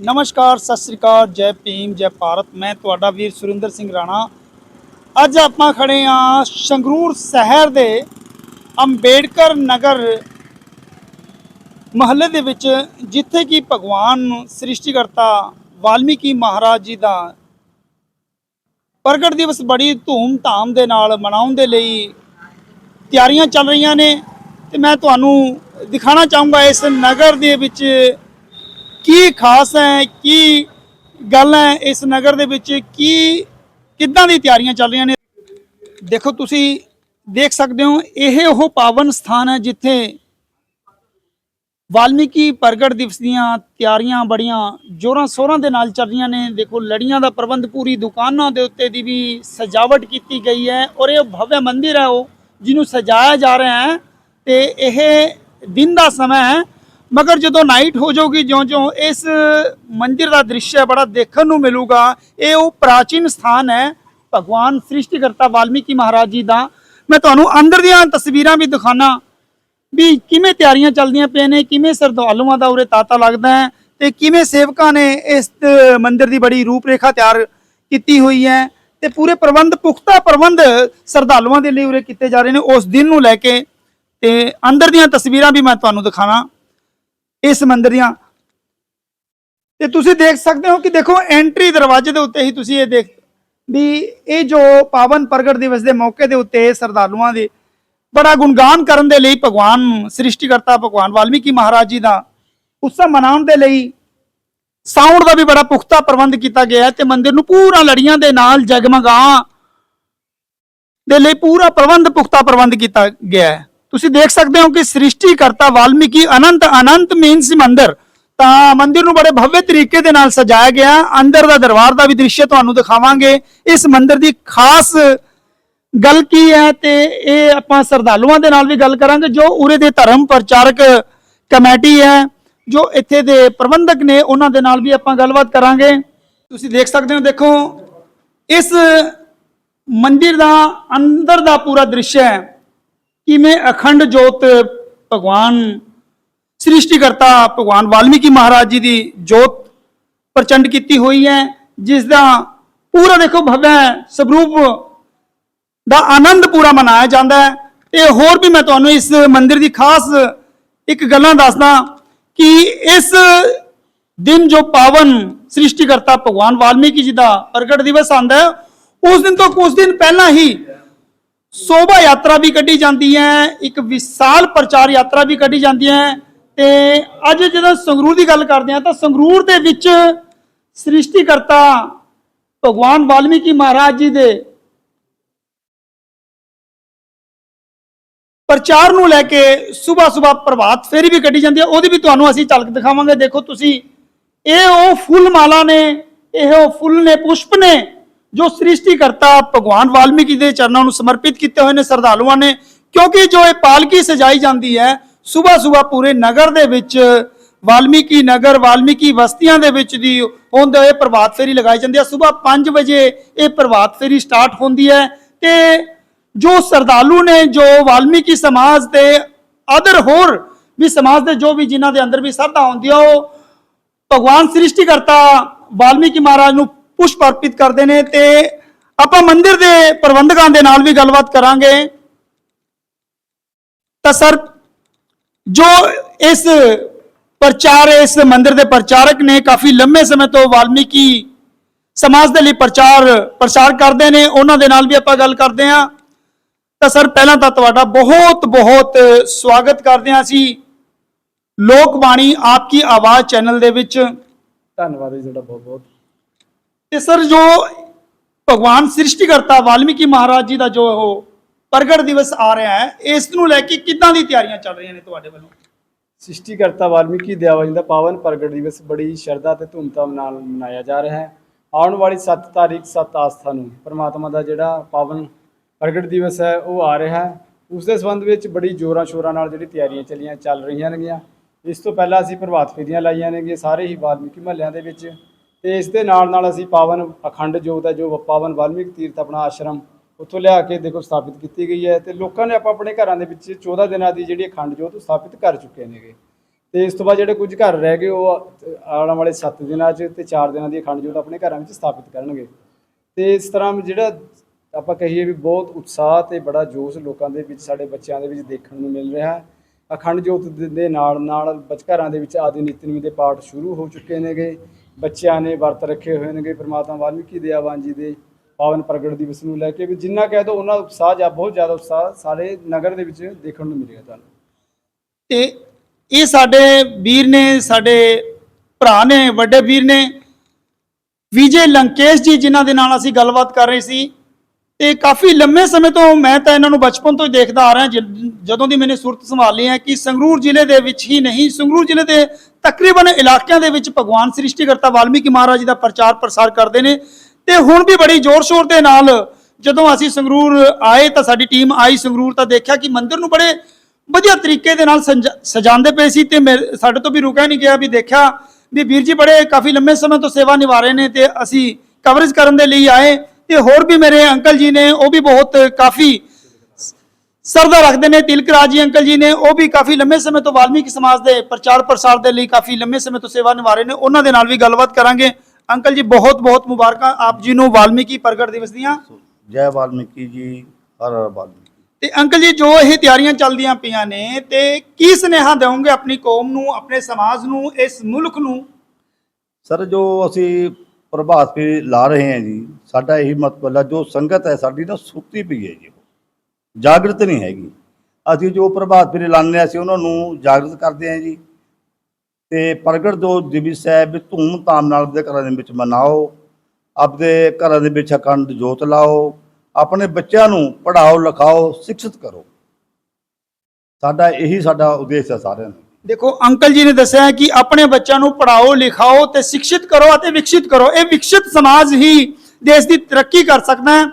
ਨਮਸਕਾਰ, ਸਤਿ ਸ੍ਰੀ ਅਕਾਲ, ਜੈ ਭੀਮ, ਜੈ ਭਾਰਤ। ਮੈਂ ਤੁਹਾਡਾ ਵੀਰ ਸੁਰਿੰਦਰ ਸਿੰਘ ਰਾਣਾ। ਅੱਜ ਆਪਾਂ ਖੜੇ ਆ ਸੰਗਰੂਰ ਸ਼ਹਿਰ ਦੇ ਅੰਬੇਡਕਰ ਨਗਰ ਮਹੱਲੇ ਦੇ ਵਿੱਚ, ਜਿੱਥੇ ਕਿ ਭਗਵਾਨ ਸ੍ਰਿਸ਼ਟੀਕਰਤਾ ਵਾਲਮੀਕੀ ਮਹਾਰਾਜ ਜੀ ਦਾ ਪ੍ਰਗਟ ਦਿਵਸ ਬੜੀ ਧੂਮ-ਧਾਮ ਦੇ ਨਾਲ ਮਨਾਉਣ ਦੇ ਲਈ ਤਿਆਰੀਆਂ ਚੱਲ ਰਹੀਆਂ ਨੇ। ਤੇ ਮੈਂ ਤੁਹਾਨੂੰ ਦਿਖਾਣਾ ਚਾਹੂੰਗਾ ਇਸ ਨਗਰ ਦੇ ਵਿੱਚ ਕੀ ਖਾਸ ਹੈ, ਕੀ ਗੱਲ ਹੈ ਇਸ ਨਗਰ ਦੇ ਵਿੱਚ? ਕੀ, ਕਿੱਦਾਂ ਦੀ ਤਿਆਰੀਆਂ ਚੱਲ ਰਹੀਆਂ ਨੇ? ਦੇਖੋ, ਤੁਸੀਂ ਦੇਖ ਸਕਦੇ ਹੋ, ਇਹ ਉਹ ਪਾਵਨ ਸਥਾਨ ਹੈ ਜਿੱਥੇ ਵਾਲਮੀਕੀ ਪ੍ਰਗਟ ਦਿਵਸ ਦੀਆਂ ਤਿਆਰੀਆਂ ਬੜੀਆਂ ਜੋਰਾਂ ਸ਼ੋਰਾਂ ਦੇ ਨਾਲ ਚੱਲ ਰਹੀਆਂ ਨੇ। ਦੇਖੋ, ਲੜੀਆਂ ਦਾ ਪ੍ਰਬੰਧ ਪੂਰੀ ਦੁਕਾਨਾਂ ਦੇ ਉੱਤੇ ਦੀ ਵੀ ਸਜਾਵਟ ਕੀਤੀ ਗਈ ਹੈ ਔਰ ਇਹ ਭਵਯ ਮੰਦਿਰ ਹੈ ਉਹ, ਜਿਹਨੂੰ ਸਜਾਇਆ ਜਾ ਰਿਹਾ ਹੈ ਤੇ ਇਹ ਦਿਨ ਦਾ ਸਮਾਂ ਹੈ ਮਗਰ ਜਦੋਂ ਨਾਈਟ ਹੋ ਜਾਊਗੀ ਜਿਉਂ-ਜਿਉਂ ਇਸ ਮੰਦਿਰ ਦਾ ਦ੍ਰਿਸ਼ ਹੈ ਬੜਾ ਦੇਖਣ ਨੂੰ ਮਿਲੂਗਾ। ਇਹ ਉਹ ਪ੍ਰਾਚੀਨ ਸਥਾਨ ਹੈ ਭਗਵਾਨ ਸ੍ਰਿਸ਼ਟੀਕਰਤਾ ਵਾਲਮੀਕੀ ਮਹਾਰਾਜ ਜੀ ਦਾ। ਮੈਂ ਤੁਹਾਨੂੰ ਅੰਦਰ ਦੀਆਂ ਤਸਵੀਰਾਂ ਵੀ ਦਿਖਾਣਾ ਵੀ ਕਿਵੇਂ ਤਿਆਰੀਆਂ ਚੱਲਦੀਆਂ ਪਈਆਂ ਨੇ ਕਿਵੇਂ ਸਰਦਾਲੂਆਂ ਦਾ ਉਰੇ ਤਾਤਾ ਲੱਗਦਾ ਹੈ ਤੇ ਕਿਵੇਂ ਸੇਵਕਾਂ ਨੇ ਇਸ ਅ, ਮੰਦਿਰ ਦੀ ਬੜੀ ਰੂਪਰੇਖਾ ਤਿਆਰ ਕੀਤੀ ਹੋਈ ਹੈ ਤੇ ਪੂਰੇ ਪ੍ਰਬੰਧ ਪੁਖਤਾ ਪ੍ਰਬੰਧ ਸਰਦਾਲੂਆਂ ਦੇ ਲਈ ਉਰੇ ਕੀਤੇ ਜਾ ਰਹੇ ਨੇ ਉਸ ਦਿਨ ਨੂੰ ਲੈ ਕੇ। ਤੇ ਅੰਦਰ ਦੀਆਂ ਤਸਵੀਰਾਂ ਵੀ ਮੈਂ ਤੁਹਾਨੂੰ ਦਿਖਾਣਾ ਇਸ ਮੰਦਿਰ ਦੀਆਂ। ਤੇ ਤੁਸੀਂ ਦੇਖ ਸਕਦੇ ਹੋ ਕਿ ਦੇਖੋ ਐਂਟਰੀ ਦਰਵਾਜ਼ੇ ਦੇ ਉੱਤੇ ਹੀ ਤੁਸੀਂ ਇਹ ਦੇਖ ਵੀ ਇਹ ਜੋ ਪਾਵਨ ਪ੍ਰਗਟ ਦਿਵਸ ਦੇ ਮੌਕੇ ਦੇ ਉੱਤੇ ਸਰਦਾਲੂਆਂ ਦੇ ਬੜਾ ਗੁਣਗਾਨ ਕਰਨ ਦੇ ਲਈ ਭਗਵਾਨ, ਸ੍ਰਿਸ਼ਟੀਕਰਤਾ ਭਗਵਾਨ ਵਾਲਮੀਕੀ ਮਹਾਰਾਜ ਜੀ ਦਾ ਉਤਸਵ ਮਨਾਉਣ ਦੇ ਲਈ ਸਾਊਂਡ ਦਾ ਵੀ ਬੜਾ ਪੁਖਤਾ ਪ੍ਰਬੰਧ ਕੀਤਾ ਗਿਆ ਹੈ ਤੇ ਮੰਦਿਰ ਨੂੰ ਪੂਰਾ ਲੜੀਆਂ ਦੇ ਨਾਲ ਜਗਮਗਾ ਦੇ ਲਈ ਪੂਰਾ ਪ੍ਰਬੰਧ, ਪੁਖਤਾ ਪ੍ਰਬੰਧ ਕੀਤਾ ਗਿਆ ਹੈ। ਤੁਸੀਂ ਦੇਖ ਸਕਦੇ ਹੋ ਕਿ ਸ੍ਰਿਸ਼ਟੀਕਰਤਾ ਵਾਲਮੀਕੀ ਅਨੰਤ ਅਨੰਤ ਮੀਨਸ ਮੰਦਰ, ਤਾਂ ਮੰਦਿਰ ਨੂੰ ਬੜੇ ਭਵਯ ਤਰੀਕੇ ਦੇ ਨਾਲ ਸਜਾਇਆ ਗਿਆ। ਅੰਦਰ ਦਾ ਦਰਬਾਰ ਦਾ ਵੀ ਦ੍ਰਿਸ਼ ਤੁਹਾਨੂੰ ਦਿਖਾਵਾਂਗੇ। ਇਸ ਮੰਦਿਰ ਦੀ ਖਾਸ ਗੱਲ ਕੀ ਹੈ ਤੇ ਇਹ ਆਪਾਂ ਸਰਦਾਲੂਆਂ ਦੇ ਨਾਲ ਵੀ ਗੱਲ ਕਰਾਂਗੇ, ਜੋ ਉਰੇ ਦੇ ਧਰਮ ਪ੍ਰਚਾਰਕ ਕਮੇਟੀ ਹੈ, ਜੋ ਇੱਥੇ ਦੇ ਪ੍ਰਬੰਧਕ ਨੇ, ਉਹਨਾਂ ਦੇ ਨਾਲ ਵੀ ਆਪਾਂ ਗੱਲਬਾਤ ਕਰਾਂਗੇ। ਤੁਸੀਂ ਦੇਖ ਸਕਦੇ ਹੋ, ਦੇਖੋ, ਇਸ ਮੰਦਿਰ ਦਾ ਅੰਦਰ ਦਾ ਪੂਰਾ ਦ੍ਰਿਸ਼ ਹੈ। ਕਿਵੇਂ ਅਖੰਡ ਜੋਤ ਭਗਵਾਨ, ਸ੍ਰਿਸ਼ਟੀਕਰਤਾ ਭਗਵਾਨ ਵਾਲਮੀਕੀ ਮਹਾਰਾਜ ਜੀ ਦੀ ਜੋਤ ਪ੍ਰਚੰਡ ਕੀਤੀ ਹੋਈ ਹੈ ਜਿਸ ਦਾ ਪੂਰਾ ਦੇਖੋ ਭਵੈ ਸਵਰੂਪ ਦਾ ਆਨੰਦ ਪੂਰਾ ਮਨਾਇਆ ਜਾਂਦਾ ਹੈ। ਤੇ ਹੋਰ ਵੀ ਮੈਂ ਤੁਹਾਨੂੰ ਇਸ ਮੰਦਿਰ ਦੀ ਖਾਸ ਇੱਕ ਗੱਲਾਂ ਦੱਸਦਾ ਕਿ ਇਸ ਦਿਨ ਜੋ ਪਾਵਨ ਸ੍ਰਿਸ਼ਟੀਕਰਤਾ ਭਗਵਾਨ ਵਾਲਮੀਕੀ ਜੀ ਦਾ ਪ੍ਰਗਟ ਦਿਵਸ ਆਂਦਾ ਹੈ, ਉਸ ਦਿਨ ਤੋਂ ਕੁਝ ਦਿਨ ਪਹਿਲਾਂ ਹੀ ਸ਼ੋਭਾ ਯਾਤਰਾ ਵੀ ਕੱਢੀ ਜਾਂਦੀ ਹੈ, ਇੱਕ ਵਿਸ਼ਾਲ ਪ੍ਰਚਾਰ ਯਾਤਰਾ ਵੀ ਕੱਢੀ ਜਾਂਦੀ ਹੈ। ਤੇ ਅੱਜ ਜਦੋਂ ਸੰਗਰੂਰ ਦੀ ਗੱਲ ਕਰਦੇ ਹਾਂ, ਤਾਂ ਸੰਗਰੂਰ ਦੇ ਵਿੱਚ ਸ੍ਰਿਸ਼ਟੀਕਰਤਾ ਭਗਵਾਨ ਵਾਲਮੀਕੀ ਮਹਾਰਾਜ ਜੀ ਦੇ ਪ੍ਰਚਾਰ ਨੂੰ ਲੈ ਕੇ ਸਵੇਰ ਸਵੇਰ ਪ੍ਰਭਾਤ ਫੇਰੀ ਵੀ ਕੱਢੀ ਜਾਂਦੀ ਹੈ। ਉਹਦੀ ਵੀ ਤੁਹਾਨੂੰ ਅਸੀਂ ਝਲਕ ਦਿਖਾਵਾਂਗੇ। ਦੇਖੋ ਤੁਸੀਂ, ਇਹ ਉਹ ਫੁੱਲ ਮਾਲਾ ਨੇ, ਇਹ ਉਹ ਫੁੱਲ ਨੇ, ਪੁਸ਼ਪ ਨੇ ਜੋ ਸ੍ਰਿਸ਼ਟੀਕਰਤਾ ਭਗਵਾਨ ਵਾਲਮੀਕੀ ਦੇ ਚਰਨਾਂ ਨੂੰ ਸਮਰਪਿਤ ਕੀਤੇ ਹੋਏ ਨੇ ਸਰਦਾਲੂਆਂ ਨੇ, ਕਿਉਂਕਿ ਜੋ ਇਹ ਪਾਲਕੀ ਸਜਾਈ ਜਾਂਦੀ ਹੈ, ਸਵੇਰ ਸਵੇਰ ਪੂਰੇ ਨਗਰ ਦੇ ਵਿੱਚ, ਵਾਲਮੀਕੀ ਨਗਰ, ਵਾਲਮੀਕੀ ਵਸਤੀਆਂ ਦੇ ਵਿੱਚ ਦੀ ਹੁੰਦੇ ਹੋਏ ਪ੍ਰਭਾਤ ਫੇਰੀ ਲਗਾਈ ਜਾਂਦੀ ਹੈ। ਸਵੇਰ 5 ਵਜੇ ਇਹ ਪ੍ਰਭਾਤ ਫੇਰੀ ਸਟਾਰਟ ਹੁੰਦੀ ਹੈ ਤੇ ਜੋ ਸਰਦਾਲੂ ਨੇ, ਜੋ ਵਾਲਮੀਕੀ ਸਮਾਜ ਦੇ ਅਦਰ ਹੋਰ ਵੀ ਸਮਾਜ ਦੇ ਜੋ ਵੀ ਜਿਨ੍ਹਾਂ ਦੇ ਅੰਦਰ ਵੀ ਸਰਦਾ ਹੁੰਦੀ ਆ ਉਹ ਭਗਵਾਨ ਸ੍ਰਿਸ਼ਟੀਕਰਤਾ ਵਾਲਮੀਕੀ ਮਹਾਰਾਜ ਨੂੰ ਪੁਸ਼ਪ ਅਰਪਿਤ ਕਰਦੇ ਨੇ ਤੇ ਆਪਾਂ ਮੰਦਿਰ ਦੇ ਪ੍ਰਬੰਧਕਾਂ ਦੇ ਨਾਲ ਵੀ ਗੱਲਬਾਤ ਕਰਾਂਗੇ। ਤਾਂ ਸਰ, ਜੋ ਇਸ ਪ੍ਰਚਾਰ, ਇਸ ਮੰਦਿਰ ਦੇ ਪ੍ਰਚਾਰਕ ਨੇ ਕਾਫੀ ਲੰਮੇ ਸਮੇਂ ਤੋਂ ਵਾਲਮੀਕੀ ਸਮਾਜ ਦੇ ਲਈ ਪ੍ਰਚਾਰ, ਪ੍ਰਸਾਰ ਕਰਦੇ ਨੇ, ਉਹਨਾਂ ਦੇ ਨਾਲ ਵੀ ਆਪਾਂ ਗੱਲ ਕਰਦੇ ਹਾਂ। ਤਾਂ ਸਰ, ਪਹਿਲਾਂ ਤਾਂ ਤੁਹਾਡਾ ਬਹੁਤ ਬਹੁਤ ਸਵਾਗਤ ਕਰਦੇ ਹਾਂ ਅਸੀਂ। ਲੋਕ ਬਾਣੀ ਆਪਕੀ ਆਵਾਜ਼ ਚੈਨਲ ਦੇ ਵਿੱਚ। ਧੰਨਵਾਦ ਜੀ ਤੁਹਾਡਾ ਬਹੁਤ ਬਹੁਤ ਤੇ ਸਰ ਜੋ ਭਗਵਾਨ ਸ੍ਰਿਸ਼ਟੀਕਰਤਾ ਵਾਲਮੀਕੀ ਮਹਾਰਾਜ ਜੀ ਦਾ ਜੋ ਉਹ ਪ੍ਰਗਟ ਦਿਵਸ ਆ ਰਿਹਾ ਹੈ, ਇਸ ਨੂੰ ਲੈ ਕੇ ਕਿੱਦਾਂ ਦੀ ਤਿਆਰੀਆਂ ਚੱਲ ਰਹੀਆਂ ਨੇ ਤੁਹਾਡੇ ਵੱਲੋਂ? ਸ੍ਰਿਸ਼ਟੀਕਰਤਾ ਵਾਲਮੀਕੀ ਦਿਆਵਾ ਜੀ ਦਾ ਪਾਵਨ ਪ੍ਰਗਟ ਦਿਵਸ ਬੜੀ ਸ਼ਰਧਾ ਤੇ ਧੂਮਧਾਮ ਨਾਲ ਮਨਾਇਆ ਜਾ ਰਿਹਾ ਹੈ। ਆਉਣ ਵਾਲੀ 7 ਤਾਰੀਖ 7 ਆਸਥਾ ਨੂੰ ਪਰਮਾਤਮਾ ਦਾ ਜਿਹੜਾ ਪਾਵਨ ਪ੍ਰਗਟ ਦਿਵਸ ਹੈ, ਉਹ ਆ ਰਿਹਾ ਹੈ। ਉਸ ਦੇ ਸੰਬੰਧ ਵਿੱਚ ਬੜੀ ਜੋਰਾਂ ਸ਼ੋਰਾਂ ਨਾਲ ਜਿਹੜੀ ਤਿਆਰੀਆਂ ਚੱਲੀਆਂ, ਚੱਲ ਰਹੀਆਂ ਨੇਗੀਆਂ। ਇਸ ਤੋਂ ਪਹਿਲਾਂ ਅਸੀਂ ਪ੍ਰਭਾਤ ਫੇਰੀਆਂ ਲਾਈਆਂ ਨੇਗੀਆਂ, ਸਾਰੇ ਹੀ ਵਾਲਮੀਕੀ ਮਹੱਲਿਆਂ ਦੇ ਵਿੱਚ। ਤੇ ਇਸ ਦੇ ਨਾਲ ਨਾਲ ਅਸੀਂ ਪਾਵਨ ਅਖੰਡ ਜੋਤ ਹੈ ਜੋ ਪਾਵਨ ਵਾਲਮੀਕ ਤੀਰਥ ਆਪਣਾ ਆਸ਼ਰਮ ਉੱਥੋਂ ਲਿਆ ਕੇ ਦੇਖੋ ਸਥਾਪਿਤ ਕੀਤੀ ਗਈ ਹੈ ਤੇ ਲੋਕਾਂ ਨੇ ਆਪਾਂ ਆਪਣੇ ਘਰਾਂ ਦੇ ਵਿੱਚ 14 ਦਿਨਾਂ ਦੀ ਜਿਹੜੀ ਅਖੰਡ ਜੋਤ ਸਥਾਪਿਤ ਕਰ ਚੁੱਕੇ ਨੇਗੇ। ਤੇ ਇਸ ਤੋਂ ਬਾਅਦ ਜਿਹੜੇ ਕੁਝ ਘਰ ਰਹਿ ਗਏ ਉਹ ਆਉਣ ਵਾਲੇ 7 ਦਿਨਾਂ 'ਚ ਤੇ 4 ਦਿਨਾਂ ਦੀ ਅਖੰਡ ਜੋਤ ਆਪਣੇ ਘਰਾਂ ਵਿੱਚ ਸਥਾਪਿਤ ਕਰਨਗੇ। ਤੇ ਇਸ ਤਰ੍ਹਾਂ ਜਿਹੜਾ ਆਪਾਂ ਕਹੀਏ ਵੀ ਬਹੁਤ ਉਤਸ਼ਾਹ ਤੇ ਬੜਾ ਜੋਸ਼ ਲੋਕਾਂ ਦੇ ਵਿੱਚ ਸਾਡੇ ਬੱਚਿਆਂ ਦੇ ਵਿੱਚ ਦੇਖਣ ਨੂੰ ਮਿਲ ਰਿਹਾ ਹੈ। ਅਖੰਡ ਜੋਤ ਦੇ- ਦੇ ਨਾਲ ਨਾਲ ਬੱਚ ਘਰਾਂ ਦੇ ਵਿੱਚ ਆਦਿ ਨਿਤਨੇਮ ਦੇ ਪਾਠ ਸ਼ੁਰੂ ਹੋ ਚੁੱਕੇ ਨੇਗੇ। ਬੱਚਿਆਂ ਨੇ ਵਰਤ ਰੱਖੇ ਹੋਏ ਨੇਗੇ, ਪ੍ਰਮਾਤਮਾ ਵਾਲਮੀਕੀ ਦਇਆਵਾਨ ਜੀ ਦੇ ਪਾਵਨ ਪ੍ਰਗਟ ਦਿਵਸ ਨੂੰ ਲੈ ਕੇ ਵੀ ਜਿੰਨਾ ਕਹਿ ਦੋ ਉਹਨਾਂ ਉਤਸ਼ਾਹ ਜਾਂ ਬਹੁਤ ਜ਼ਿਆਦਾ ਉਤਸ਼ਾਹ ਸਾਰੇ ਨਗਰ ਦੇ ਵਿੱਚ ਦੇਖਣ ਨੂੰ ਮਿਲੇਗਾ ਤੁਹਾਨੂੰ। ਤੇ ਇਹ ਸਾਡੇ ਵੀਰ ਨੇ, ਸਾਡੇ ਭਰਾ ਨੇ, ਵੱਡੇ ਵੀਰ ਨੇ ਵਿਜੇ ਲੰਕੇਸ਼ ਜੀ ਜਿਨ੍ਹਾਂ ਦੇ ਨਾਲ ਅਸੀਂ ਗੱਲਬਾਤ ਕਰ ਰਹੇ ਸੀ। ਤੇ ਕਾਫੀ ਲੰਮੇ ਸਮੇਂ ਤੋਂ ਮੈਂ ਤਾਂ ਇਹਨਾਂ ਨੂੰ ਬਚਪਨ ਤੋਂ ਹੀ ਦੇਖਦਾ ਆ ਰਿਹਾ ਜਦੋਂ ਦੀ ਮੈਨੇ ਸੁਰਤ ਸੰਭਾਲੀ ਹੈ ਕਿ ਸੰਗਰੂਰ ਜ਼ਿਲ੍ਹੇ ਦੇ ਵਿੱਚ ਹੀ ਨਹੀਂ, ਸੰਗਰੂਰ ਜ਼ਿਲ੍ਹੇ ਦੇ ਤਕਰੀਬਨ ਇਲਾਕਿਆਂ ਦੇ ਵਿੱਚ ਭਗਵਾਨ ਸ੍ਰਿਸ਼ਟੀਕਰਤਾ ਵਾਲਮੀਕੀ ਮਹਾਰਾਜ ਜੀ ਦਾ ਪ੍ਰਚਾਰ ਪ੍ਰਸਾਰ ਕਰਦੇ ਨੇ ਤੇ ਹੁਣ ਵੀ ਬੜੀ ਜ਼ੋਰ ਸ਼ੋਰ ਦੇ ਨਾਲ ਜਦੋਂ ਅਸੀਂ ਸੰਗਰੂਰ ਆਏ ਤਾਂ ਸਾਡੀ ਟੀਮ ਆਈ ਸੰਗਰੂਰ ਤਾਂ ਦੇਖਿਆ ਕਿ ਮੰਦਿਰ ਨੂੰ ਬੜੇ ਵਧੀਆ ਤਰੀਕੇ ਦੇ ਨਾਲ ਸੰਜਾ- ਸਜਾਉਂਦੇ ਪਏ ਸੀ ਤੇ ਮੇਰੇ- ਸਾਡੇ ਤੋਂ ਵੀ ਰੁਕਿਆ ਨਹੀਂ ਗਿਆ ਵੀ ਦੇਖਿਆ ਵੀ ਵੀਰ ਜੀ ਬੜੇ ਕਾਫੀ ਲੰਮੇ ਸਮੇਂ ਤੋਂ ਸੇਵਾ ਨਿਭਾ ਰਹੇ ਨੇ ਤੇ ਅਸੀਂ ਕਵਰੇਜ ਕਰਨ ਦੇ ਲਈ ਆਏ ਤੇ ਹੋਰ ਵੀ ਮੇਰੇ ਅੰਕਲ ਜੀ ਨੇ ਉਹ ਵੀ ਬਹੁਤ ਕਾਫੀ ਸਰਦਾ ਰੱਖਦੇ ਨੇ। ਤਿਲਕ ਰਾਜ ਅੰਕਲ ਜੀ ਨੇ ਉਹ ਵੀ ਕਾਫੀ ਲੰਮੇ ਸਮੇਂ ਤੋਂ ਵਾਲਮੀਕੀ ਸਮਾਜ ਦੇ ਪ੍ਰਚਾਰ ਪ੍ਰਸਾਰ ਦੇ ਲਈ ਕਾਫੀ ਲੰਮੇ ਸਮੇਂ ਤੋਂ ਸੇਵਾ ਨਿਭਾ ਰਹੇ ਨੇ। ਉਹਨਾਂ ਦੇ ਨਾਲ ਵੀ ਗੱਲਬਾਤ ਕਰਾਂਗੇ। ਅੰਕਲ ਜੀ ਬਹੁਤ ਬਹੁਤ ਮੁਬਾਰਕਾਂ ਆਪ ਜੀ ਨੂੰ ਵਾਲਮੀਕੀ ਪ੍ਰਗਟ ਦਿਵਸ ਦੀਆਂ। ਜੈ ਵਾਲਮੀਕੀ ਜੀ ਹਰ ਹਰ ਵਾਲਮੀਕੀ। ਤੇ ਅੰਕਲ ਜੀ ਜੋ ਇਹ ਤਿਆਰੀਆਂ ਚੱਲਦੀਆਂ ਪਈਆਂ ਨੇ ਤੇ ਕੀ ਸੁਨੇਹਾ ਦੇਵੋਗੇ ਆਪਣੀ ਕੌਮ ਨੂੰ ਆਪਣੇ ਸਮਾਜ ਨੂੰ ਇਸ ਮੁਲਕ ਨੂੰ? ਸਰ ਜੋ ਅਸੀਂ ਪ੍ਰਭਾਤ ਫੇਰੀ ਲਾ ਰਹੇ ਹਾਂ ਜੀ। ਸਾਡਾ ਇਹੀ ਮਤਲਬ ਹੈ, ਜੋ ਸੰਗਤ ਹੈ ਸਾਡੀ ਨਾ ਸੁੱਤੀ ਪਈ ਹੈ ਜੀ। ਉਹ ਜਾਗਰਤ ਨਹੀਂ ਹੈਗੀ। ਅਸੀਂ ਜੋ ਪ੍ਰਭਾਤ ਫੇਰੀ ਲਾਉਂਦੇ ਹਾਂ, ਅਸੀਂ ਉਹਨਾਂ ਨੂੰ ਜਾਗਰਤ ਕਰਦੇ ਹਾਂ ਜੀ। ਤੇ ਪ੍ਰਗਟ ਜੋ ਦਿਵਸ ਹੈ ਵੀ ਧੂਮ ਧਾਮ ਨਾਲ ਆਪਣੇ ਘਰਾਂ ਦੇ ਵਿੱਚ ਮਨਾਓ, ਆਪਦੇ ਘਰਾਂ ਦੇ ਵਿੱਚ ਅਖੰਡ ਜੋਤ ਲਾਓ, ਆਪਣੇ ਬੱਚਿਆਂ ਨੂੰ ਪੜ੍ਹਾਓ, ਲਿਖਾਓ ਸਿੱਖਿਤ ਕਰੋ। ਸਾਡਾ ਇਹੀ ਸਾਡਾ ਉਦੇਸ਼ ਹੈ ਸਾਰਿਆਂ ਦਾ ਦੇਖੋ, ਅੰਕਲ ਜੀ ਨੇ ਦੱਸਿਆ ਕਿ ਆਪਣੇ ਬੱਚਿਆਂ ਨੂੰ ਪੜ੍ਹਾਓ, ਲਿਖਾਓ ਤੇ ਸਿੱਖਿਤ ਕਰੋ ਅਤੇ ਵਿਕਸਿਤ ਕਰੋ। ਇਹ ਵਿਕਸਿਤ ਸਮਾਜ ਹੀ ਦੇਸ਼ ਦੀ ਤਰੱਕੀ ਕਰ ਸਕਦਾ ਹੈ।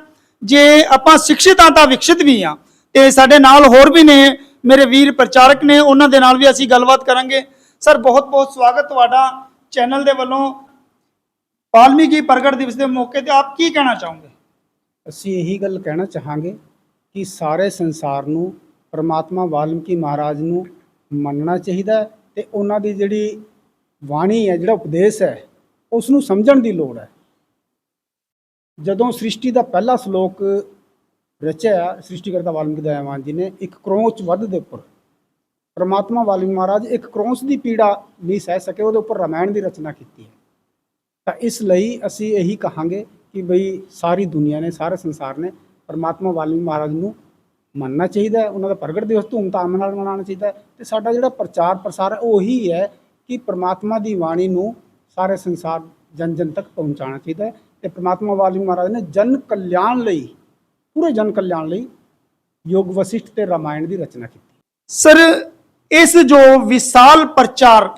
ਜੇ ਆਪਾਂ ਸਿੱਖਿਤ ਹਾਂ ਤਾਂ ਵਿਕਸਿਤ ਵੀ ਹਾਂ। ਤੇ ਸਾਡੇ ਨਾਲ ਹੋਰ ਵੀ ਨੇ ਮੇਰੇ ਵੀਰ ਪ੍ਰਚਾਰਕ ਨੇ, ਉਹਨਾਂ ਦੇ ਨਾਲ ਵੀ ਅਸੀਂ ਗੱਲਬਾਤ ਕਰਾਂਗੇ। ਸਰ, ਬਹੁਤ ਬਹੁਤ ਸਵਾਗਤ ਤੁਹਾਡਾ ਚੈਨਲ ਦੇ ਵੱਲੋਂ ਵਾਲਮੀਕੀ ਪ੍ਰਗਟ ਦਿਵਸ ਦੇ ਮੌਕੇ ਤੇ। ਆਪ ਕੀ ਕਹਿਣਾ ਚਾਹੋਗੇ? ਅਸੀਂ ਇਹੀ ਗੱਲ ਕਹਿਣਾ ਚਾਹਾਂਗੇ ਕਿ ਸਾਰੇ ਸੰਸਾਰ ਨੂੰ, ਪਰਮਾਤਮਾ ਵਾਲਮੀਕੀ ਮਹਾਰਾਜ ਨੂੰ ਮੰਨਣਾ ਚਾਹੀਦਾ ਹੈ ਤੇ ਉਹਨਾਂ ਦੀ ਜਿਹੜੀ ਬਾਣੀ ਹੈ, ਜਿਹੜਾ ਉਪਦੇਸ਼ ਹੈ ਉਸ ਨੂੰ ਸਮਝਣ ਦੀ ਲੋੜ ਹੈ। ਜਦੋਂ ਸ੍ਰਿਸ਼ਟੀ ਦਾ ਪਹਿਲਾ ਸ਼ਲੋਕ ਰਚਿਆ, ਸ੍ਰਿਸ਼ਟੀਕਰਤਾ ਵਾਲਮੀਕੀ ਦਇਆਵਾਨ ਜੀ ਨੇ, ਇੱਕ ਕਰੋਚ ਵੱਧ ਦੇ ਉੱਪਰ, ਪ੍ਰਮਾਤਮਾ ਵਾਲਮੀਕੀ ਮਹਾਰਾਜ ਇੱਕ ਕਰੋਂਚ ਦੀ ਪੀੜਾ ਨਹੀਂ ਸਹਿ ਸਕੇ, ਉਹਦੇ ਉੱਪਰ ਰਾਮਾਇਣ ਦੀ ਰਚਨਾ ਕੀਤੀ ਹੈ। ਤਾਂ ਇਸ ਲਈ ਅਸੀਂ ਇਹੀ ਕਹਾਂਗੇ ਕਿ ਬਈ ਸਾਰੀ ਦੁਨੀਆ ਨੇ, ਸਾਰੇ ਸੰਸਾਰ ਨੇ ਪਰਮਾਤਮਾ ਵਾਲਮੀਕੀ ਮਹਾਰਾਜ ਨੂੰ ਮੰਨਣਾ ਚਾਹੀਦਾ ਉਹਨਾਂ ਦਾ ਪ੍ਰਗਟ ਦਿਵਸ ਧੂਮਧਾਮ ਨਾਲ ਮਨਾਉਣਾ ਚਾਹੀਦਾ ਤੇ ਸਾਡਾ ਜਿਹੜਾ ਪ੍ਰਚਾਰ ਪ੍ਰਸਾਰ ਹੈ ਉਹ ਹੈ ਕਿ ਪਰਮਾਤਮਾ ਦੀ ਬਾਣੀ ਨੂੰ ਸਾਰੇ ਸੰਸਾਰ ਜਨ ਜਨ ਤੱਕ ਪਹੁੰਚਾਉਣਾ ਚਾਹੀਦਾ ਹੈ। ਤੇ ਪਰਮਾਤਮਾ ਵਾਲਮੀਕੀ ਮਹਾਰਾਜ ਨੇ ਜਨ ਕਲਿਆਣ ਲਈ ਪੂਰੇ ਜਨ ਕਲਿਆਣ ਲਈ ਯੋਗ ਵਸਿਸ਼ਠ ਤੇ ਰਾਮਾਇਣ ਦੀ ਰਚਨਾ ਕੀਤੀ। ਸਰ ਇਸ ਜੋ ਵਿਸ਼ਾਲ ਪ੍ਰਚਾਰ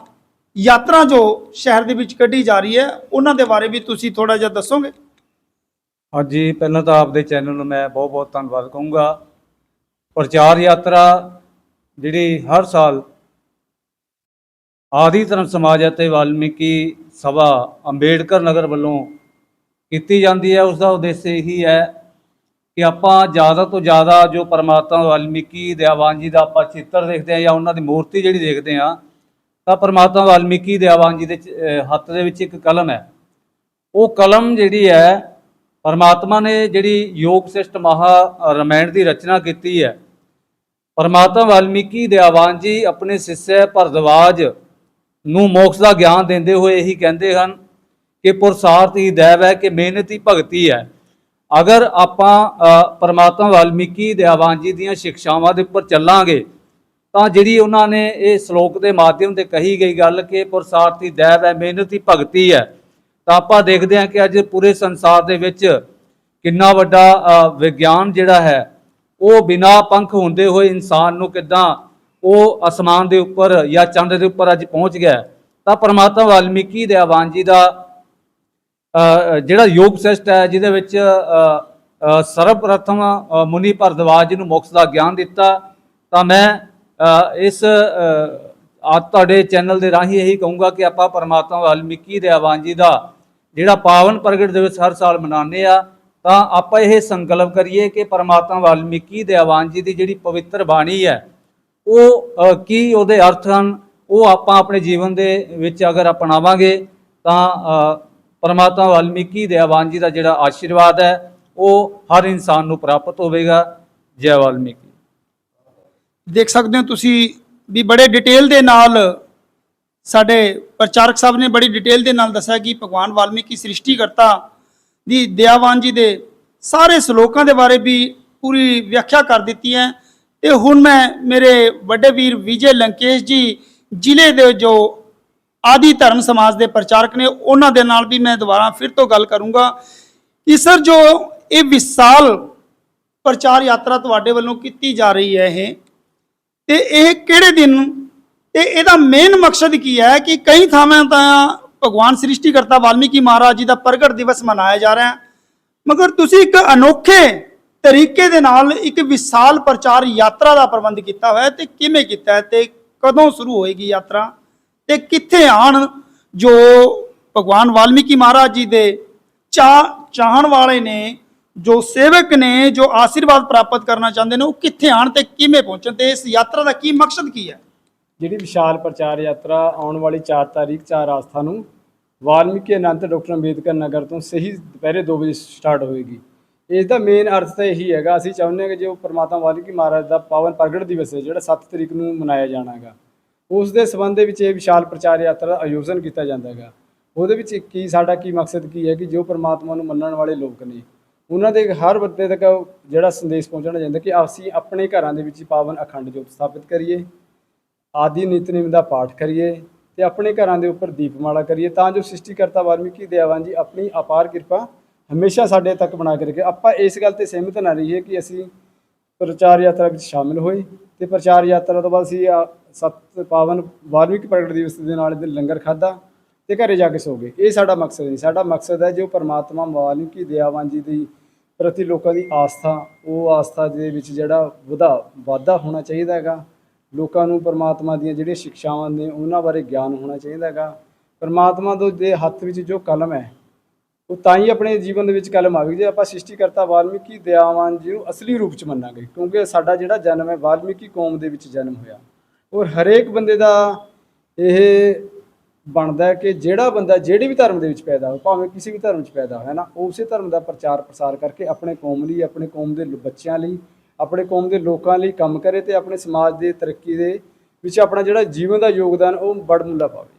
ਯਾਤਰਾ ਜੋ ਸ਼ਹਿਰ ਦੇ ਵਿੱਚ ਕੱਢੀ ਜਾ ਰਹੀ ਹੈ ਉਹਨਾਂ ਦੇ ਬਾਰੇ ਵੀ ਤੁਸੀਂ ਥੋੜਾ ਜਿਹਾ ਦੱਸੋਗੇ? ਹਾਂਜੀ ਪਹਿਲਾਂ ਤਾਂ ਆਪਦੇ ਚੈਨਲ ਨੂੰ ਮੈਂ ਬਹੁਤ ਬਹੁਤ ਧੰਨਵਾਦ ਕਹੂੰਗਾ। ਪ੍ਰਚਾਰ ਯਾਤਰਾ ਜਿਹੜੀ ਹਰ ਸਾਲ ਆਦੀ ਧਰਮ ਸਮਾਜ ਅਤੇ ਵਾਲਮੀਕੀ ਸਭਾ ਅੰਬੇਡਕਰ ਨਗਰ ਵੱਲੋਂ ਕੀਤੀ ਜਾਂਦੀ ਹੈ। ਉਸ ਦਾ ਉਦੇਸ਼ ਇਹੀ ਹੈ ਕਿ ਆਪਾਂ ਜ਼ਿਆਦਾ ਤੋਂ ਜ਼ਿਆਦਾ ਜੋ ਪਰਮਾਤਮਾ ਵਾਲਮੀਕੀ ਦਿਆਵਾਨ ਜੀ ਦਾ ਆਪਾਂ ਚਿੱਤਰ ਦੇਖਦੇ ਹਾਂ ਜਾਂ ਉਹਨਾਂ ਦੀ ਮੂਰਤੀ ਜਿਹੜੀ ਦੇਖਦੇ ਹਾਂ, ਤਾਂ ਪਰਮਾਤਮਾ ਵਾਲਮੀਕੀ ਦਿਆਵਾਨ ਜੀ ਦੇ ਹੱਥ ਦੇ ਵਿੱਚ ਇੱਕ ਕਲਮ ਹੈ। ਉਹ ਕਲਮ ਜਿਹੜੀ ਹੈ, ਪਰਮਾਤਮਾ ਨੇ ਜਿਹੜੀ ਯੋਗ ਸਿਸ਼ਟ ਮਹਾ ਰਮਾਇਣ ਦੀ ਰਚਨਾ ਕੀਤੀ ਹੈ ਪਰਮਾਤਮਾ ਵਾਲਮੀਕੀ ਦਇਆਵਾਨ ਜੀ ਆਪਣੇ ਸਿੱਸੇ ਭਰਦਵਾਜ ਨੂੰ ਮੋਕਸ਼ ਦਾ ਗਿਆਨ ਦਿੰਦੇ ਹੋਏ ਇਹੀ ਕਹਿੰਦੇ ਹਨ ਕਿ ਪੁਰਸਾਰਥ ਹੀ ਦੈਵ ਹੈ ਕਿ ਮਿਹਨਤ ਹੀ ਭਗਤੀ ਹੈ। ਅਗਰ ਆਪਾਂ ਪਰਮਾਤਮਾ ਵਾਲਮੀਕੀ ਦਇਆਵਾਨ ਜੀ ਦੀਆਂ ਸਿੱਖਿਆਵਾਂ ਦੇ ਉੱਪਰ ਚੱਲਾਂਗੇ, ਤਾਂ ਜਿਹੜੀ ਉਹਨਾਂ ਨੇ ਇਹ ਸ਼ਲੋਕ ਦੇ ਮਾਧਿਅਮ ਤੇ ਕਹੀ ਗਈ ਗੱਲ ਕਿ ਪੁਰਸਾਰਥ ਹੀ ਦੈਵ ਹੈ, ਮਿਹਨਤ ਹੀ ਭਗਤੀ ਹੈ, ਤਾਂ ਆਪਾਂ ਦੇਖਦੇ ਹਾਂ ਕਿ ਅੱਜ ਪੂਰੇ ਸੰਸਾਰ ਦੇ ਵਿੱਚ ਕਿੰਨਾ ਵੱਡਾ ਵਿਗਿਆਨ ਜਿਹੜਾ ਹੈ ਉਹ ਬਿਨਾ ਪੰਖ ਹੁੰਦੇ ਹੋਏ ਇਨਸਾਨ ਨੂੰ ਕਿਦਾਂ ਉਹ ਅਸਮਾਨ ਦੇ ਉੱਪਰ ਜਾਂ ਚੰਦ ਦੇ ਉੱਪਰ ਅੱਜ ਪਹੁੰਚ ਗਿਆ ਤਾਂ ਪਰਮਾਤਮਾ ਵਾਲਮੀਕੀ ਦਇਆਵਾਨ ਜੀ ਦਾ ਜਿਹੜਾ ਯੋਗ ਸਿਸਟ ਹੈ ਜਿਹਦੇ ਵਿੱਚ ਅ, ਸਰਵਪ੍ਰਥਮ ਮੁਨੀ ਭਰਦਵਾਜ ਜੀ ਨੂੰ ਮੋਕਸ਼ ਦਾ ਗਿਆਨ ਦਿੱਤਾ ਤਾਂ ਮੈਂ ਇਸ ਆ ਤੁਹਾਡੇ ਚੈਨਲ ਦੇ ਰਾਹੀਂ ਇਹੀ ਕਹੂੰਗਾ ਕਿ ਆਪਾਂ ਪਰਮਾਤਮਾ ਵਾਲਮੀਕੀ ਦਇਆਵਾਨ ਜੀ ਦਾ ਜਿਹੜਾ ਪਾਵਨ ਪ੍ਰਗਟ ਦਿਵਸ ਹਰ ਸਾਲ ਮਨਾਉਂਦੇ ਆ ਤਾਂ ਆਪਾਂ ਇਹ ਸੰਕਲਪ ਕਰੀਏ ਕਿ ਪਰਮਾਤਮਾ ਵਾਲਮੀਕੀ ਦਇਆਵਾਨ ਜੀ ਦੀ ਜਿਹੜੀ ਪਵਿੱਤਰ ਬਾਣੀ ਹੈ, ਉਹ ਕੀ ਉਹਦੇ ਅਰਥ ਹਨ, ਉਹ ਆਪਾਂ ਆਪਣੇ ਜੀਵਨ ਦੇ ਵਿੱਚ ਅਗਰ ਅਪਣਾਵਾਂਗੇ, ਤਾਂ ਪਰਮਾਤਮਾ ਵਾਲਮੀਕੀ ਦਇਆਵਾਨ ਜੀ ਦਾ ਜਿਹੜਾ ਆਸ਼ੀਰਵਾਦ ਹੈ, ਉਹ ਹਰ ਇਨਸਾਨ ਨੂੰ ਪ੍ਰਾਪਤ ਹੋਵੇਗਾ। ਜੈ ਵਾਲਮੀਕੀ। ਦੇਖ ਸਕਦੇ ਹੋ ਤੁਸੀਂ ਵੀ ਬੜੇ ਡਿਟੇਲ ਦੇ ਨਾਲ ਸਾਡੇ ਪ੍ਰਚਾਰਕ ਸਾਹਿਬ ਨੇ ਬੜੀ ਡਿਟੇਲ ਦੇ ਨਾਲ ਦੱਸਿਆ ਕਿ ਭਗਵਾਨ ਵਾਲਮੀਕੀ ਸ੍ਰਿਸ਼ਟੀਕਰਤਾ ਦੀ ਦਿਆਵਾਨ ਜੀ ਦੇ ਸਾਰੇ ਸ਼ਲੋਕਾਂ ਦੇ ਬਾਰੇ ਵੀ ਪੂਰੀ ਵਿਆਖਿਆ ਕਰ ਦਿੱਤੀ ਹੈ। ਤੇ ਹੁਣ ਮੈਂ ਮੇਰੇ ਵੱਡੇ ਵੀਰ ਵਿਜੇ ਲੰਕੇਸ਼ ਜੀ ਜ਼ਿਲ੍ਹੇ ਦੇ ਜੋ ਆਦੀ ਧਰਮ ਸਮਾਜ ਦੇ ਪ੍ਰਚਾਰਕ ਨੇ, ਉਹਨਾਂ ਦੇ ਨਾਲ ਵੀ ਮੈਂ ਦੁਬਾਰਾ ਫਿਰ ਤੋਂ ਗੱਲ ਕਰੂੰਗਾ ਕਿ ਸਰ ਜੋ ਇਹ ਵਿਸਾਲ ਪ੍ਰਚਾਰ ਯਾਤਰਾ ਤੁਹਾਡੇ ਵੱਲੋਂ ਕੀਤੀ ਜਾ ਰਹੀ ਹੈ ਇਹ, ਤੇ ਇਹ ਕਿਹੜੇ ਦਿਨ? ਤੇ ਇਹਦਾ ਮੇਨ ਮਕਸਦ ਕੀ ਹੈ ਕਿ ਕਈ ਥਾਵਾਂ ਤਾਂ ਭਗਵਾਨ ਸ੍ਰਿਸ਼ਟੀਕਰਤਾ ਵਾਲਮੀਕੀ ਮਹਾਰਾਜ ਜੀ ਦਾ ਪ੍ਰਗਟ ਦਿਵਸ ਮਨਾਇਆ ਜਾ ਰਿਹਾ ਹੈ। ਮਗਰ ਤੁਸੀਂ ਇੱਕ ਅਨੋਖੇ ਤਰੀਕੇ ਦੇ ਨਾਲ ਇੱਕ ਵਿਸ਼ਾਲ ਪ੍ਰਚਾਰ ਯਾਤਰਾ ਦਾ ਪ੍ਰਬੰਧ ਕੀਤਾ ਹੋਇਆ ਹੈ ਤੇ ਕਿਵੇਂ ਕੀਤਾ ਹੈ ਤੇ ਕਦੋਂ ਸ਼ੁਰੂ ਹੋਏਗੀ ਯਾਤਰਾ ਤੇ ਕਿੱਥੇ ਆਣ ਜੋ ਭਗਵਾਨ ਵਾਲਮੀਕੀ ਮਹਾਰਾਜ ਜੀ ਦੇ ਚਾਹ ਚਾਹਣ ਵਾਲੇ ਨੇ, ਜੋ ਸੇਵਕ ਨੇ, ਜੋ ਆਸ਼ੀਰਵਾਦ ਪ੍ਰਾਪਤ ਕਰਨਾ ਚਾਹੁੰਦੇ ਨੇ, ਉਹ ਕਿੱਥੇ ਆਣ ਤੇ ਕਿਵੇਂ ਪਹੁੰਚਣ ਤੇ ਇਸ ਯਾਤਰਾ ਦਾ ਕੀ ਮਕਸਦ ਕੀ ਹੈ? ਜਿਹੜੀ ਵਿਸ਼ਾਲ ਪ੍ਰਚਾਰ ਯਾਤਰਾ ਆਉਣ ਵਾਲੀ 4 ਤਾਰੀਖ 4 ਆਸਥਾ ਨੂੰ ਵਾਲਮੀਕੀ ਅਨੰਤ ਡਾਕਟਰ ਅੰਬੇਦਕਰ ਨਗਰ ਤੋਂ ਸਹੀ ਦੁਪਹਿਰੇ 2 ਵਜੇ ਸਟਾਰਟ ਹੋਏਗੀ। ਇਸ ਦਾ ਮੇਨ ਅਰਥ ਤਾਂ ਇਹੀ ਹੈਗਾ, ਅਸੀਂ ਚਾਹੁੰਦੇ ਹਾਂ ਕਿ ਜੋ ਪਰਮਾਤਮਾ ਵਾਲਮੀਕੀ ਮਹਾਰਾਜ ਦਾ ਪਾਵਨ ਪ੍ਰਗਟ ਦਿਵਸ ਹੈ, ਜਿਹੜਾ 7 ਤਰੀਕ ਨੂੰ ਮਨਾਇਆ ਜਾਣਾ ਹੈਗਾ ਉਸ ਦੇ ਸੰਬੰਧ ਦੇ ਵਿੱਚ ਇਹ ਵਿਸ਼ਾਲ ਪ੍ਰਚਾਰ ਯਾਤਰਾ ਦਾ ਆਯੋਜਨ ਕੀਤਾ ਜਾਂਦਾ ਹੈਗਾ ਉਹਦੇ ਵਿੱਚ ਕੀ, ਸਾਡਾ ਕੀ ਮਕਸਦ ਕੀ ਹੈ ਕਿ ਜੋ ਪਰਮਾਤਮਾ ਨੂੰ ਮੰਨਣ ਵਾਲੇ ਲੋਕ ਨੇ, ਉਹਨਾਂ ਦੇ ਹਰ ਬੰਦੇ ਤੱਕ ਜਿਹੜਾ ਸੰਦੇਸ਼ ਪਹੁੰਚਣਾ ਚਾਹੁੰਦਾ ਕਿ ਅਸੀਂ ਆਪਣੇ ਘਰਾਂ ਦੇ ਵਿੱਚ ਹੀ ਪਾਵਨ ਅਖੰਡ ਜੋਤ ਸਥਾਪਿਤ ਕਰੀਏ, ਆਦਿ ਨਿਤਨੇਮ ਦਾ ਪਾਠ ਕਰੀਏ ਤੇ ਆਪਣੇ ਘਰਾਂ ਦੇ ਉੱਪਰ ਦੀਪਮਾਲਾ ਕਰੀਏ ਤਾਂ ਜੋ ਸ੍ਰਿਸ਼ਟੀਕਰਤਾ ਵਾਲਮੀਕੀ ਦਇਆਵਾਨ ਜੀ ਆਪਣੀ ਅਪਾਰ ਕਿਰਪਾ ਹਮੇਸ਼ਾ ਸਾਡੇ ਤੱਕ ਬਣਾ ਕੇ ਰੱਖੇ। ਆਪਾਂ ਇਸ ਗੱਲ ਤੇ ਸਹਿਮਤ ਨਾ ਰਹੀਏ ਕਿ ਅਸੀਂ ਪ੍ਰਚਾਰ ਯਾਤਰਾ ਵਿੱਚ ਸ਼ਾਮਿਲ ਹੋਏ ਤੇ ਪ੍ਰਚਾਰ ਯਾਤਰਾ ਤੋਂ ਬਾਅਦ ਅਸੀਂ ਆ ਸਤ ਪਾਵਨ ਵਾਲਮੀਕੀ ਪ੍ਰਗਟ ਦਿਵਸ ਦੇ ਨਾਲ ਦਿਨ ਲੰਗਰ ਖਾਦਾ ਤੇ ਘਰੇ ਜਾ ਕੇ ਸੋ ਗਏ। ਇਹ ਸਾਡਾ ਮਕਸਦ ਨਹੀਂ, ਸਾਡਾ ਮਕਸਦ ਹੈ ਜੋ ਪਰਮਾਤਮਾ ਵਾਲਮੀਕੀ ਦਇਆਵਾਨ ਜੀ ਦੀ ਪ੍ਰਤੀ ਲੋਕਾਂ ਦੀ ਆਸਥਾ, ਉਹ ਆਸਥਾ ਦੇ ਵਿੱਚ ਜਿਹੜਾ ਵਧਾ ਵਾਧਾ ਹੋਣਾ ਚਾਹੀਦਾ ਹੈਗਾ। ਲੋਕਾਂ ਨੂੰ ਪਰਮਾਤਮਾ ਦੀਆਂ ਜਿਹੜੀਆਂ ਸਿੱਖਿਆਵਾਂ ਨੇ ਉਹਨਾਂ ਬਾਰੇ ਗਿਆਨ ਹੋਣਾ ਚਾਹੀਦਾ ਹੈਗਾ। ਪਰਮਾਤਮਾ ਦੇ ਦੇ ਹੱਥ ਵਿੱਚ ਜੋ ਕਲਮ ਹੈ, ਉਹ ਤਾਂ ਹੀ ਆਪਣੇ ਜੀਵਨ ਦੇ ਵਿੱਚ ਕਲਮ ਆਵੇਗੀ ਜੇ ਆਪਾਂ ਸ੍ਰਿਸ਼ਟੀਕਰਤਾ ਵਾਲਮੀਕੀ ਦਇਆਵਾਨ ਜੀ ਨੂੰ ਅਸਲੀ ਰੂਪ ਚ ਮੰਨਾਂਗੇ, ਕਿਉਂਕਿ ਸਾਡਾ ਜਿਹੜਾ ਜਨਮ ਹੈ, ਵਾਲਮੀਕੀ ਕੌਮ ਦੇ ਵਿੱਚ ਜਨਮ ਹੋਇਆ। ਔਰ ਹਰੇਕ ਬੰਦੇ ਦਾ ਇਹ ਬਣਦਾ ਕਿ ਜਿਹੜਾ ਬੰਦਾ ਜਿਹੜੇ ਵੀ ਧਰਮ ਦੇ ਵਿੱਚ ਪੈਦਾ ਹੋਵੇ, ਭਾਵੇਂ ਕਿਸੇ ਵੀ ਧਰਮ 'ਚ ਪੈਦਾ ਹੋਇਆ ਨਾ, ਉਸੇ ਧਰਮ ਦਾ ਪ੍ਰਚਾਰ ਪ੍ਰਸਾਰ ਕਰਕੇ ਆਪਣੇ ਕੌਮ ਲਈ, ਆਪਣੇ ਕੌਮ ਦੇ ਬੱਚਿਆਂ ਲਈ ਆਪਣੇ ਕੌਮ ਦੇ ਲੋਕਾਂ ਲਈ ਕੰਮ ਕਰੇ ਤੇ ਆਪਣੇ ਸਮਾਜ ਦੇ ਤਰੱਕੀ ਦੇ ਵਿੱਚ ਆਪਣਾ ਜਿਹੜਾ ਜੀਵਨ ਦਾ ਯੋਗਦਾਨ ਉਹ ਬੜਮੁੱਲਾ ਪਾਵੇ।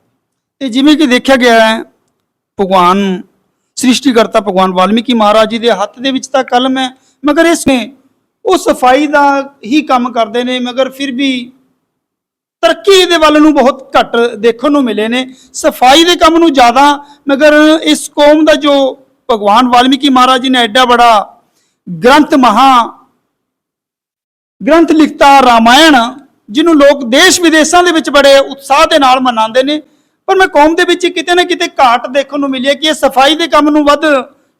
ਤੇ ਜਿਵੇਂ ਕਿ ਦੇਖਿਆ ਗਿਆ ਹੈ, ਭਗਵਾਨ, ਸ੍ਰਿਸ਼ਟੀਕਰਤਾ ਭਗਵਾਨ ਵਾਲਮੀਕੀ ਮਹਾਰਾਜ ਜੀ ਦੇ ਹੱਥ ਦੇ ਵਿੱਚ ਤਾਂ ਕਲਮ ਹੈ, ਮਗਰ ਇਸ ਨੇ ਉਹ ਸਫ਼ਾਈ ਦਾ ਹੀ ਕੰਮ ਕਰਦੇ ਨੇ, ਮਗਰ ਫਿਰ ਵੀ ਤਰੱਕੀ ਦੇ ਵੱਲ ਨੂੰ ਬਹੁਤ ਘੱਟ ਦੇਖਣ ਨੂੰ ਮਿਲੇ ਨੇ। ਸਫ਼ਾਈ ਦੇ ਕੰਮ ਨੂੰ ਜ਼ਿਆਦਾ, ਮਗਰ ਇਸ ਕੌਮ ਦਾ ਜੋ ਭਗਵਾਨ ਵਾਲਮੀਕੀ ਮਹਾਰਾਜ ਜੀ ਨੇ ਐਡਾ ਬੜਾ ਗ੍ਰੰਥ ਮਹਾ ਗ੍ਰੰਥ ਲਿਖਤਾ ਰਾਮਾਇਣ, ਜਿਹਨੂੰ ਲੋਕ ਦੇਸ਼ ਵਿਦੇਸ਼ਾਂ ਦੇ ਵਿੱਚ ਬੜੇ ਉਤਸ਼ਾਹ ਦੇ ਨਾਲ ਮਨਾਉਂਦੇ ਨੇ, ਪਰ ਮੈਂ ਕੌਮ ਦੇ ਵਿੱਚ ਕਿਤੇ ਨਾ ਕਿਤੇ ਘਾਟ ਦੇਖਣ ਨੂੰ ਮਿਲੀ ਹੈ ਕਿ ਇਹ ਸਫ਼ਾਈ ਦੇ ਕੰਮ ਨੂੰ ਵੱਧ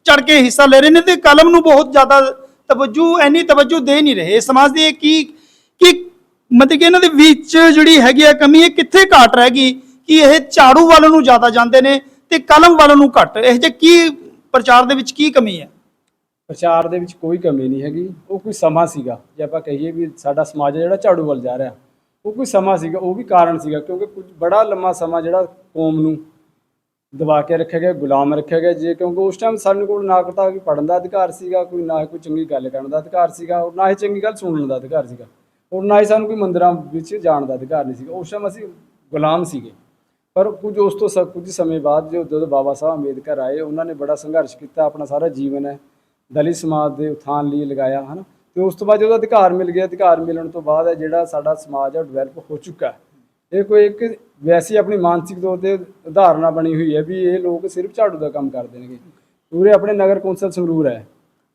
ਚੜ ਕੇ ਹਿੱਸਾ ਲੈ ਰਹੇ ਨੇ ਤੇ ਕਲਮ ਨੂੰ ਬਹੁਤ ਜ਼ਿਆਦਾ ਤਵੱਜੂ ਐਨੀ ਤਵੱਜੂ ਦੇ ਨਹੀਂ ਰਹੇ। ਸਮਾਜ ਦੀ ਇਹ ਕੀ, ਕਿ ਮਤਲਬ ਕਿ ਇਹਨਾਂ ਦੇ ਵਿੱਚ ਜਿਹੜੀ ਹੈਗੀ ਆ ਕਮੀ, ਇਹ ਕਿੱਥੇ ਘਾਟ ਰਹਿ ਗਈ ਕਿ ਇਹ ਝਾੜੂ ਵੱਲ ਨੂੰ ਜ਼ਿਆਦਾ ਜਾਂਦੇ ਨੇ ਤੇ ਕਲਮ ਵੱਲ ਨੂੰ ਘੱਟ? ਇਹ ਜੇ ਕੀ ਪ੍ਰਚਾਰ ਦੇ ਵਿੱਚ ਕੀ ਕਮੀ ਹੈ? ਪ੍ਰਚਾਰ ਦੇ ਵਿੱਚ ਕੋਈ ਕਮੀ ਨਹੀਂ ਹੈਗੀ। ਉਹ ਕੋਈ ਸਮਾਂ ਸੀਗਾ। ਜੇ ਆਪਾਂ ਕਹੀਏ ਵੀ ਸਾਡਾ ਸਮਾਜ ਹੈ ਜਿਹੜਾ ਝਾੜੂ ਵੱਲ ਜਾ ਰਿਹਾ, ਉਹ ਕੋਈ ਸਮਾਂ ਸੀਗਾ, ਉਹ ਵੀ ਕਾਰਨ ਸੀਗਾ, ਕਿਉਂਕਿ ਕੁਝ ਬੜਾ ਲੰਮਾ ਸਮਾਂ ਜਿਹੜਾ ਕੌਮ ਨੂੰ ਦਬਾ ਕੇ ਰੱਖਿਆ ਗਿਆ, ਗੁਲਾਮ ਰੱਖਿਆ ਗਿਆ, ਜੇ ਕਿਉਂਕਿ ਉਸ ਟਾਈਮ ਸਾਡੇ ਕੋਲ ਨਾ ਤਾਂ ਕੋਈ ਪੜਨ ਦਾ ਅਧਿਕਾਰ ਸੀਗਾ, ਕੋਈ ਨਾ ਹੀ ਕੋਈ ਚੰਗੀ ਗੱਲ ਕਰਨ ਦਾ ਅਧਿਕਾਰ ਸੀਗਾ, ਔਰ ਨਾ ਹੀ ਚੰਗੀ ਗੱਲ ਸੁਣਨ ਦਾ ਅਧਿਕਾਰ ਸੀਗਾ, ਔਰ ਨਾ ਹੀ ਸਾਨੂੰ ਕੋਈ ਮੰਦਰਾਂ ਵਿੱਚ ਜਾਣ ਦਾ ਅਧਿਕਾਰ ਨਹੀਂ ਸੀਗਾ। ਉਸ ਟਾਈਮ ਅਸੀਂ ਗੁਲਾਮ ਸੀਗੇ। ਪਰ ਕੁਝ ਉਸ ਤੋਂ ਸ- ਕੁਝ ਸਮੇਂ ਬਾਅਦ ਜੋ ਜਦੋਂ ਬਾਬਾ ਸਾਹਿਬ ਅੰਬੇਦਕਰ ਆਏ, ਉਹਨਾਂ ਨੇ ਬੜਾ ਸੰਘਰਸ਼ ਕੀਤਾ, ਆਪਣਾ ਸਾਰਾ ਜੀਵਨ ਹੈ। ਦਲਿਤ ਸਮਾਜ ਦੇ ਉਥਾਨ ਲਈ ਲਗਾਇਆ, ਹਨ? ਤੇ ਉਸ ਤੋਂ ਬਾਅਦ ਜਦੋਂ ਅਧਿਕਾਰ ਮਿਲ ਗਿਆ, ਅਧਿਕਾਰ ਮਿਲਣ ਤੋਂ ਬਾਅਦ ਹੈ ਜਿਹੜਾ ਸਾਡਾ ਸਮਾਜ ਹੈ ਡਿਵੈਲਪ ਹੋ ਚੁੱਕਾ ਹੈ। ਇਹ ਕੋਈ ਇੱਕ ਵੈਸੀ ਆਪਣੀ ਮਾਨਸਿਕ ਤੌਰ ਤੇ ਉਦਾਹਰਨਾ ਬਣੀ ਹੋਈ ਹੈ ਵੀ ਇਹ ਲੋਕ ਸਿਰਫ ਝਾੜੂ ਦਾ ਕੰਮ ਕਰਦੇ ਨੇਗੇ। ਪੂਰੇ ਆਪਣੇ ਨਗਰ ਕੌਂਸਲ ਸੰਗਰੂਰ ਹੈ।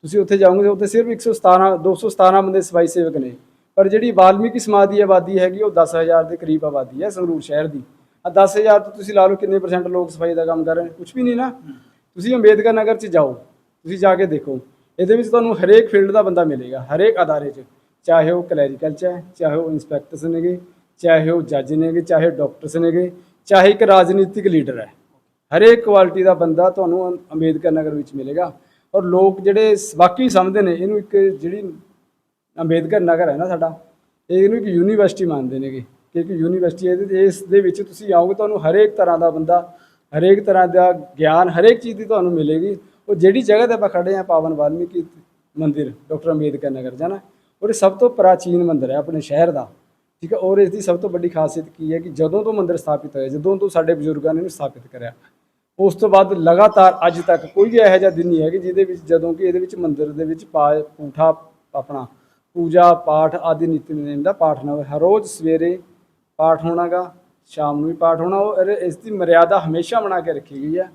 ਤੁਸੀਂ ਉੱਥੇ ਜਾਓਗੇ ਉੱਥੇ ਸਿਰਫ 117 217 ਬੰਦੇ ਸਫ਼ਾਈ ਸੇਵਕ ਨੇ। ਪਰ ਜਿਹੜੀ ਵਾਲਮੀਕੀ ਸਮਾਜ ਦੀ ਆਬਾਦੀ ਹੈਗੀ, ਉਹ 10000 ਦੇ ਕਰੀਬ ਆਬਾਦੀ ਹੈ ਸੰਗਰੂਰ ਸ਼ਹਿਰ ਦੀ। ਆ 10000 ਤੋਂ ਤੁਸੀਂ ਲਾ ਲਓ ਕਿੰਨੇ ਪਰਸੈਂਟ ਲੋਕ ਸਫ਼ਾਈ ਦਾ ਕੰਮ ਕਰ ਰਹੇ ਨੇ ਕੁਝ ਵੀ ਨਹੀਂ ਨਾ। ਤੁਸੀਂ ਅੰਬੇਦਕਰ ਨਗਰ 'ਚ ਜਾਓ। ਤੁਸੀਂ ਜਾ ਕੇ ਦੇਖੋ। ਇਹਦੇ ਵਿੱਚ ਤੁਹਾਨੂੰ ਹਰੇਕ ਫੀਲਡ ਦਾ ਬੰਦਾ ਮਿਲੇਗਾ, ਹਰੇਕ ਅਦਾਰੇ 'ਚ। ਚਾਹੇ ਉਹ ਕਲੈਰੀਕਲ 'ਚ ਹੈ, ਚਾਹੇ ਉਹ ਇੰਸਪੈਕਟਰਸ ਨੇਗੇ, ਚਾਹੇ ਉਹ ਜੱਜ ਨੇਗੇ, ਚਾਹੇ ਡਾਕਟਰਸ ਨੇਗੇ, ਚਾਹੇ ਇੱਕ ਰਾਜਨੀਤਿਕ ਲੀਡਰ ਹੈ। ਹਰੇਕ ਕੁਆਲਿਟੀ ਦਾ ਬੰਦਾ ਤੁਹਾਨੂੰ ਅੰ- ਅੰਬੇਦਕਰ ਨਗਰ ਵਿੱਚ ਮਿਲੇਗਾ। ਔਰ ਲੋਕ ਜਿਹੜੇ ਸ- ਵਾਕਈ ਸਮਝਦੇ ਨੇ, ਇਹਨੂੰ ਇੱਕ ਜਿਹੜੀ ਅੰਬੇਦਕਰ ਨਗਰ ਹੈ ਨਾ ਸਾਡਾ ਇਹ ਇਹਨੂੰ ਇੱਕ ਯੂਨੀਵਰਸਿਟੀ ਮੰਨਦੇ ਨੇਗੇ। ਕਿਉਂਕਿ ਯੂਨੀਵਰਸਿਟੀ ਇਹਦੇ, ਇਸ ਦੇ ਵਿੱਚ ਤੁਸੀਂ ਆਓਗੇ, ਤੁਹਾਨੂੰ ਹਰੇਕ ਤਰ੍ਹਾਂ ਦਾ ਬੰਦਾ, ਹਰੇਕ ਤਰ੍ਹਾਂ ਦਾ ਗਿਆਨ, ਹਰੇਕ ਚੀਜ਼ ਦੀ ਤੁਹਾਨੂੰ ਮਿਲੇਗੀ। ਉਹ ਜਿਹੜੀ ਜਗ੍ਹਾ ਤੇ ਆਪਾਂ ਖੜੇ ਆ ਪਾਵਨ ਵਾਲਮੀਕੀ ਮੰਦਿਰ, ਡਾਕਟਰ ਅੰਬੇਦਕਰ ਨਗਰ, ਜਾਣਾ। ਔਰ ਇਹ ਸਭ ਤੋਂ ਪ੍ਰਾਚੀਨ ਮੰਦਿਰ ਹੈ ਆਪਣੇ ਸ਼ਹਿਰ ਦਾ। ਠੀਕ ਹੈ, ਔਰ ਇਸ ਦੀ ਸਭ ਤੋਂ ਵੱਡੀ ਖਾਸੀਅਤ ਕੀ ਹੈ ਕਿ ਜਦੋਂ ਤੋਂ ਮੰਦਿਰ ਸਥਾਪਿਤ ਹੋਇਆ, ਜਦੋਂ ਤੋਂ ਸਾਡੇ ਬਜ਼ੁਰਗਾਂ ਨੇ ਇਹਨੂੰ ਸਥਾਪਿਤ ਕਰਿਆ। ਉਸ ਤੋਂ ਬਾਅਦ ਲਗਾਤਾਰ ਅੱਜ ਤੱਕ ਕੋਈ ਇਹੋ ਜਿਹਾ ਦਿਨ ਨਹੀਂ ਹੈ ਕਿ ਜਿਹਦੇ ਵਿੱਚ ਜਦੋਂ ਕਿ ਇਹਦੇ ਵਿੱਚ ਮੰਦਿਰ ਦੇ ਵਿੱਚ ਪਾ, ਪੂਠਾ ਆਪਣਾ, ਪੂਜਾ, ਪਾਠ ਆਦਿ ਨਿਤਨੇਮ ਦਾ ਪਾਠ ਨਾ ਹੋਵੇ। ਹਰ ਰੋਜ਼ ਸਵੇਰੇ ਪਾਠ ਹੋਣਾਗਾ, ਸ਼ਾਮ ਨੂੰ ਵੀ ਪਾਠ ਹੋਣਾ। ਔਰ ਇਸ ਦੀ ਮਰਿਆਦਾ ਹਮੇਸ਼ਾ ਬਣਾ ਕੇ ਰੱਖੀ ਗਈ ਹੈ।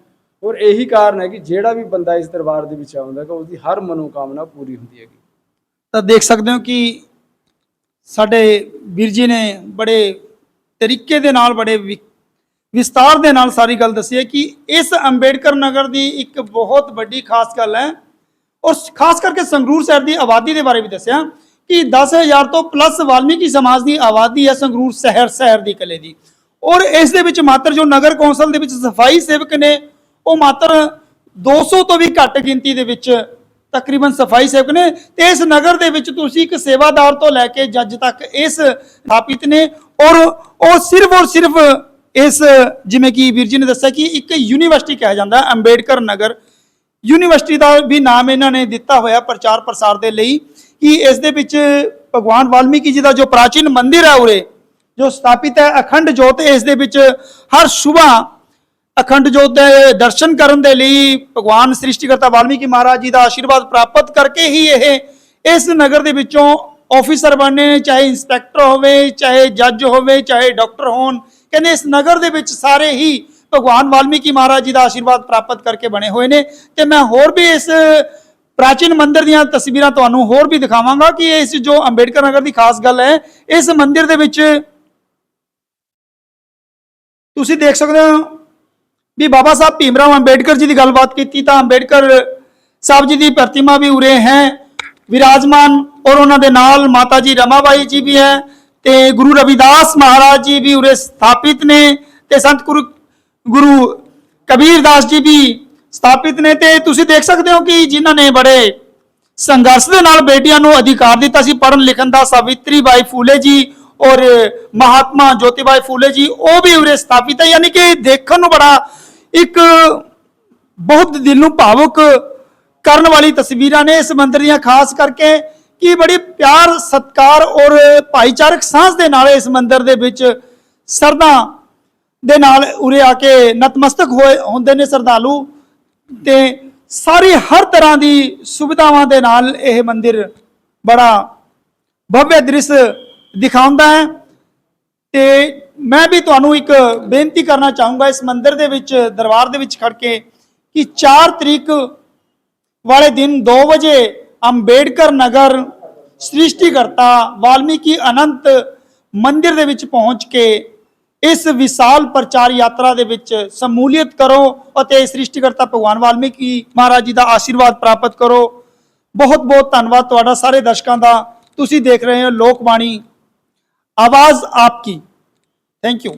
ਔਰ ਇਹੀ ਕਾਰਨ ਹੈ ਕਿ ਜਿਹੜਾ ਵੀ ਬੰਦਾ ਇਸ ਦਰਬਾਰ ਦੇ ਵਿੱਚ ਆਉਂਦਾ ਹੈ ਉਸ ਦੀ ਹਰ ਮਨੋਕਾਮਨਾ ਪੂਰੀ ਹੁੰਦੀ ਹੈਗੀ। ਤਾਂ ਦੇਖ ਸਕਦੇ ਹੋ ਕਿ ਸਾਡੇ ਵੀਰ ਜੀ ਨੇ ਬੜੇ ਤਰੀਕੇ ਦੇ ਨਾਲ, ਬੜੇ ਵਿ- ਵਿਸਤਾਰ ਦੇ ਨਾਲ ਸਾਰੀ ਗੱਲ ਦੱਸੀ ਹੈ ਕਿ ਇਸ ਅੰਬੇਡਕਰ ਨਗਰ ਦੀ ਇੱਕ ਬਹੁਤ ਵੱਡੀ ਖਾਸ ਗੱਲ ਹੈ। ਔਰ ਖਾਸ ਕਰਕੇ ਸੰਗਰੂਰ ਸ਼ਹਿਰ ਦੀ ਆਬਾਦੀ ਦੇ ਬਾਰੇ ਵੀ ਦੱਸਿਆ ਕਿ 10000 ਤੋਂ ਪਲੱਸ ਵਾਲਮੀਕੀ ਸਮਾਜ ਦੀ ਆਬਾਦੀ ਹੈ ਸੰਗਰੂਰ ਸ਼ਹਿਰ ਸ਼ਹਿਰ ਦੀ ਕਲੇ ਦੀ। ਔਰ ਇਸ ਦੇ ਵਿੱਚ ਮਾਤਰ ਜੋ ਨਗਰ ਕੌਂਸਲ ਦੇ ਵਿੱਚ ਸਫ਼ਾਈ ਸੇਵਕ ਨੇ ਉਹ ਮਾਤਰ 200 ਤੋਂ ਵੀ ਘੱਟ ਗਿਣਤੀ ਦੇ ਵਿੱਚ ਤਕਰੀਬਨ ਸਫ਼ਾਈ ਸੇਵਕ ਨੇ ਤੇ ਇਸ ਨਗਰ ਦੇ ਵਿੱਚ ਤੁਸੀਂ ਇੱਕ ਸੇਵਾਦਾਰ ਤੋਂ ਲੈ ਕੇ ਜੱਜ ਤੱਕ ਇਸ ਸਥਾਪਿਤ ਨੇ ਔਰ ਉਹ ਸਿਰਫ ਔਰ ਸਿਰਫ ਇਸ, ਜਿਵੇਂ ਕਿ ਵੀਰ ਜੀ ਨੇ ਦੱਸਿਆ ਕਿ ਇੱਕ ਯੂਨੀਵਰਸਿਟੀ ਕਿਹਾ ਜਾਂਦਾ, ਅੰਬੇਡਕਰ ਨਗਰ। ਯੂਨੀਵਰਸਿਟੀ ਦਾ ਵੀ ਨਾਮ ਇਹਨਾਂ ਨੇ ਦਿੱਤਾ ਹੋਇਆ ਪ੍ਰਚਾਰ ਪ੍ਰਸਾਰ ਦੇ ਲਈ ਕਿ ਇਸ ਦੇ ਵਿੱਚ ਭਗਵਾਨ ਵਾਲਮੀਕੀ ਜੀ ਦਾ ਜੋ ਪ੍ਰਾਚੀਨ ਮੰਦਿਰ ਹੈ ਉਰੇ, ਜੋ ਸਥਾਪਿਤ ਹੈ ਅਖੰਡ ਜੋਤ, ਇਸ ਦੇ ਵਿੱਚ ਹਰ ਸੁਬਾ ਅਖੰਡ ਜੋਤ ਦੇ ਦਰਸ਼ਨ ਕਰਨ ਦੇ ਲਈ ਭਗਵਾਨ ਸ੍ਰਿਸ਼ਟੀਕਰਤਾ ਵਾਲਮੀਕੀ ਮਹਾਰਾਜ ਜੀ ਦਾ ਆਸ਼ੀਰਵਾਦ ਪ੍ਰਾਪਤ ਕਰਕੇ ਹੀ ਇਹ ਇਸ ਨਗਰ ਦੇ ਵਿੱਚੋਂ ਆਫੀਸਰ ਬਣਨੇ ਨੇ, ਚਾਹੇ ਇੰਸਪੈਕਟਰ ਹੋਵੇ, ਚਾਹੇ ਜੱਜ ਹੋਵੇ, ਚਾਹੇ ਡਾਕਟਰ ਹੋਣ, ਕਹਿੰਦੇ ਇਸ ਨਗਰ ਦੇ ਵਿੱਚ ਸਾਰੇ ਹੀ ਭਗਵਾਨ ਵਾਲਮੀਕੀ ਮਹਾਰਾਜ ਜੀ ਦਾ ਆਸ਼ੀਰਵਾਦ ਪ੍ਰਾਪਤ ਕਰਕੇ ਬਣੇ ਹੋਏ ਨੇ। ਤੇ ਮੈਂ ਹੋਰ ਵੀ ਇਸ ਪ੍ਰਾਚੀਨ ਮੰਦਿਰ ਦੀਆਂ ਤਸਵੀਰਾਂ ਤੁਹਾਨੂੰ ਹੋਰ ਵੀ ਦਿਖਾਵਾਂਗਾ ਕਿ ਇਸ ਜੋ ਅੰਬੇਡਕਰ ਨਗਰ ਦੀ ਖਾਸ ਗੱਲ ਹੈ, ਇਸ ਮੰਦਿਰ ਦੇ ਵਿੱਚ ਤੁਸੀਂ ਦੇਖ ਸਕਦੇ ਹੋ ਵੀ ਬਾਬਾ ਸਾਹਿਬ ਭੀਮਰਾਓ ਅੰਬੇਡਕਰ ਜੀ ਦੀ ਗੱਲਬਾਤ ਕੀਤੀ ਤਾਂ ਅੰਬੇਡਕਰ ਸਾਹਿਬ ਜੀ ਦੀ ਪ੍ਰਤਿਮਾ ਵੀ ਉਰੇ ਹੈ, ਵਿਰਾਜਮਾਨ ਔਰ ਉਹਨਾਂ ਦੇ ਨਾਲ ਮਾਤਾ ਜੀ ਰਮਾਬਾਈ ਜੀ ਵੀ ਹੈ ਤੇ ਗੁਰੂ ਰਵਿਦਾਸ ਮਹਾਰਾਜ ਜੀ ਵੀ ਉਰੇ ਸਥਾਪਿਤ ਨੇ ਤੇ ਸੰਤ ਗੁਰੂ ਗੁਰੂ ਕਬੀਰਦਾਸ ਜੀ ਵੀ ਸਥਾਪਿਤ ਨੇ ਤੇ ਤੁਸੀਂ ਦੇਖ ਸਕਦੇ ਹੋ ਕਿ ਜਿਨ੍ਹਾਂ ਨੇ ਬੜੇ ਸੰਘਰਸ਼ ਦੇ ਨਾਲ ਬੇਟੀਆਂ ਨੂੰ ਅਧਿਕਾਰ ਦਿੱਤਾ ਸੀ, ਪੜ੍ਹਨ ਲਿਖਣ ਦਾ ਸਾਵਿਤਰੀ ਬਾਈ ਫੂਲੇ ਜੀ ਔਰ ਮਹਾਤਮਾ ਜੋਤੀਬਾਈ ਫੂਲੇ ਜੀ, ਉਹ ਵੀ ਉਰੇ ਸਥਾਪਿਤ ਹੈ, ਯਾਨੀ ਕਿ ਦੇਖਣ ਨੂੰ ਬੜਾ ਇੱਕ ਬਹੁਤ ਦਿਲ ਨੂੰ ਭਾਵੁਕ ਕਰਨ ਵਾਲੀ ਤਸਵੀਰਾਂ ਨੇ ਇਸ ਮੰਦਿਰ ਦੀਆਂ, ਖਾਸ ਕਰਕੇ ਕਿ ਬੜੀ ਪਿਆਰ, ਸਤਕਾਰ ਔਰ ਭਾਈਚਾਰਕ ਸਾਂਝ ਦੇ ਨਾਲ ਇਸ ਮੰਦਿਰ ਦੇ ਵਿੱਚ ਸਰਦਾ ਦੇ ਨਾਲ ਉਰੇ ਆ ਕੇ ਨਤਮਸਤਕ ਹੋਏ, ਹੁੰਦੇ ਨੇ ਸਰਦਾਲੂ ਤੇ ਸਾਰੀ ਹਰ ਤਰ੍ਹਾਂ ਦੀ ਸੁਵਿਧਾਵਾਂ ਦੇ ਨਾਲ ਇਹ ਮੰਦਿਰ ਬੜਾ ਭਵਯ ਦ੍ਰਿਸ਼ ਦਿਖਾਉਂਦਾ ਹੈ। ਤੇ ਮੈਂ ਵੀ ਤੁਹਾਨੂੰ ਇੱਕ ਬੇਨਤੀ ਕਰਨਾ ਚਾਹੂੰਗਾ ਇਸ ਮੰਦਿਰ ਦੇ ਵਿੱਚ, ਦਰਬਾਰ ਦੇ ਵਿੱਚ ਖੜ ਕੇ ਕਿ 4 ਤਰੀਕ ਵਾਲੇ ਦਿਨ 2 ਵਜੇ ਅੰਬੇਡਕਰ ਨਗਰ ਸ੍ਰਿਸ਼ਟੀਕਰਤਾ ਵਾਲਮੀਕੀ ਅਨੰਤ ਮੰਦਿਰ ਦੇ ਵਿੱਚ ਪਹੁੰਚ ਕੇ ਇਸ ਵਿਸ਼ਾਲ ਪ੍ਰਚਾਰ ਯਾਤਰਾ ਦੇ ਵਿੱਚ ਸਮੂਲੀਅਤ ਕਰੋ ਅਤੇ ਸ੍ਰਿਸ਼ਟੀਕਰਤਾ ਭਗਵਾਨ ਵਾਲਮੀਕੀ ਮਹਾਰਾਜ ਜੀ ਦਾ ਆਸ਼ੀਰਵਾਦ ਪ੍ਰਾਪਤ ਕਰੋ। ਬਹੁਤ ਬਹੁਤ ਧੰਨਵਾਦ ਤੁਹਾਡਾ, ਸਾਰੇ ਦਰਸ਼ਕਾਂ ਦਾ। ਤੁਸੀਂ ਦੇਖ ਰਹੇ ਹੋ ਲੋਕ ਬਾਣੀ ਆਵਾਜ਼ ਆਪਕੀ ਥੈਂਕ ਯੂ